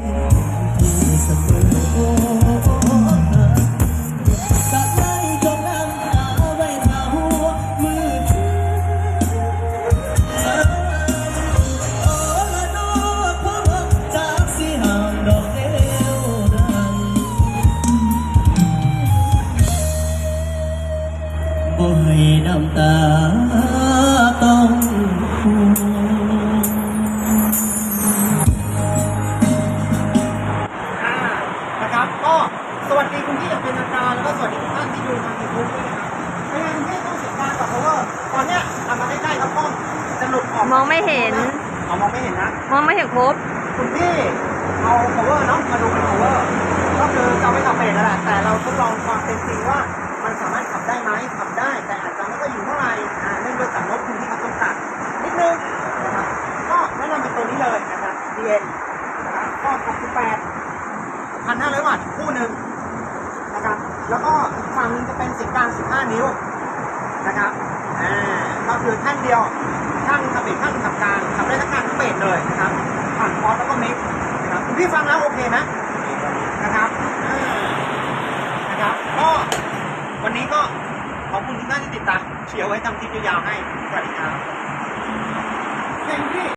ให้น้ำตา สวัสดีคุณพี่อย่างเป็นทางการแล้วก็สวัสดีทุกท่านที่ดูทางยูทูบด้วยนะครับพยายามให้ต้องเสียงดังก่อนเพราะว่าตอนเนี้ยทำมาใกล้ๆครับกล้องจะหลุดออกมองไม่เห็น เอามองไม่เห็นนะ มองไม่เห็นครบคุณพี่เอา cover เนาะมาดูเป็น cover ก็คือจะเอาไปขับเบรกนั่นแหละแต่เราทดลองความเป็นจริงว่า มันสามารถขับได้ไหมขับได้ แต่อาจจะไม่ก็อยู่เท่าไหร่อ่าเนื่องด้วยจากงบคุณที่เขาจำกัดนิดนึงนะครับก็แนะนำเป็นตัวนี้เลยนะครับ DN นะครับก็68พันห้าร้อยวัตต์คู่หนึ่ง กลาง 15 นิ้วนะครับอ่าก็คือแท่นเดียวข้างหนึงขับเบรกข้างหนึงขับกลางขับได้ทั้งกลางทั้งเบรกเลยนะครับผ่านคอร์สแล้วก็มิกนะครับคุณพี่ฟังแล้วโอเคไหมนะครับนะครับก็วันนี้ก็ขอบคุณทุกท่านที่ติดตามเชียร์ไว้ทำคลิปยาวๆให้สวัสดี